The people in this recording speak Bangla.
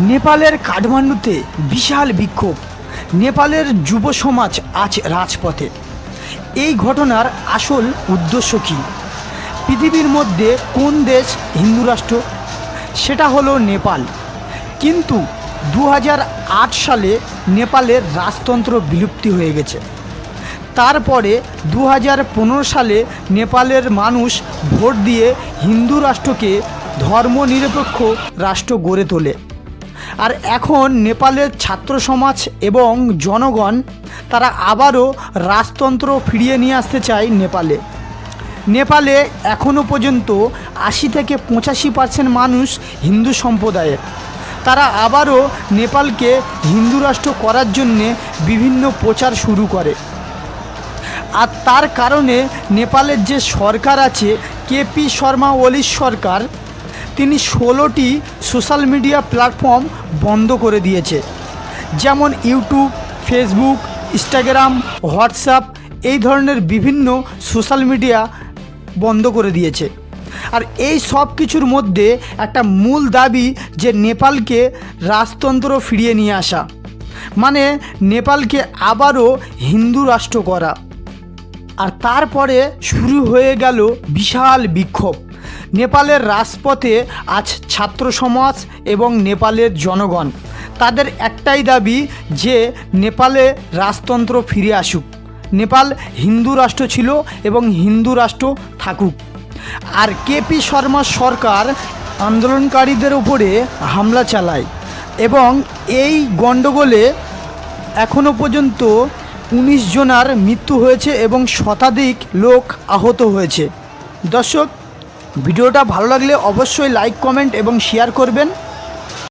নেপালের কাঠমান্ডুতে বিশাল বিক্ষোভ। নেপালের যুব সমাজ আজ রাজপথে। এই ঘটনার আসল উদ্দেশ্য কী? পৃথিবীর মধ্যে কোন দেশ হিন্দু রাষ্ট্র? সেটা হলো নেপাল। কিন্তু দু হাজার আট সালে নেপালের রাজতন্ত্র বিলুপ্তি হয়ে গেছে। তারপরে দু হাজার পনেরো সালে নেপালের মানুষ ভোট দিয়ে হিন্দু রাষ্ট্রকে ধর্মনিরপেক্ষ রাষ্ট্র গড়ে তোলে। আর এখন নেপালের ছাত্র সমাজ এবং জনগণ, তারা আবারও রাজতন্ত্র ফিরিয়ে নিয়ে আসতে চায় নেপালে। নেপালে এখনও পর্যন্ত আশি থেকে পঁচাশি পার্সেন্ট মানুষ হিন্দু সম্প্রদায়ের তারা আবারও নেপালকে হিন্দু রাষ্ট্র করার জন্যে বিভিন্ন প্রচার শুরু করে। আর তার কারণে নেপালের যে সরকার আছে কেপি শর্মা ওলির সরকার, তিনি ষোলোটি সোশ্যাল মিডিয়া প্ল্যাটফর্ম বন্ধ করে দিয়েছে। যেমন ইউটিউব, ফেসবুক, ইনস্টাগ্রাম, হোয়াটসঅ্যাপ, এই ধরনের বিভিন্ন সোশ্যাল মিডিয়া বন্ধ করে দিয়েছে। আর এই সব কিছুর মধ্যে একটা মূল দাবি যে নেপালকে রাজতন্ত্র ফিরিয়ে নিয়ে আসা। মানে নেপালকে আবারও হিন্দু রাষ্ট্র করা। আর তারপরে শুরু হয়ে গেল বিশাল বিক্ষোভ। নেপালের রাজপথে আজ ছাত্র সমাজ এবং নেপালের জনগণ। তাদের একটাই দাবি যে নেপালে রাজতন্ত্র ফিরে আসুক। নেপাল হিন্দু রাষ্ট্র ছিল এবং হিন্দু রাষ্ট্র থাকুক। আর কেপি শর্মা সরকার আন্দোলনকারীদের উপরে হামলা চালায় এবং এই গণ্ডগোলে এখনও পর্যন্ত উনিশ জনার মৃত্যু হয়েছে এবং শতাধিক লোক আহত হয়েছে। দর্শক, ভিডিওটা ভালো লাগলে অবশ্যই লাইক কমেন্ট এবং শেয়ার করবেন।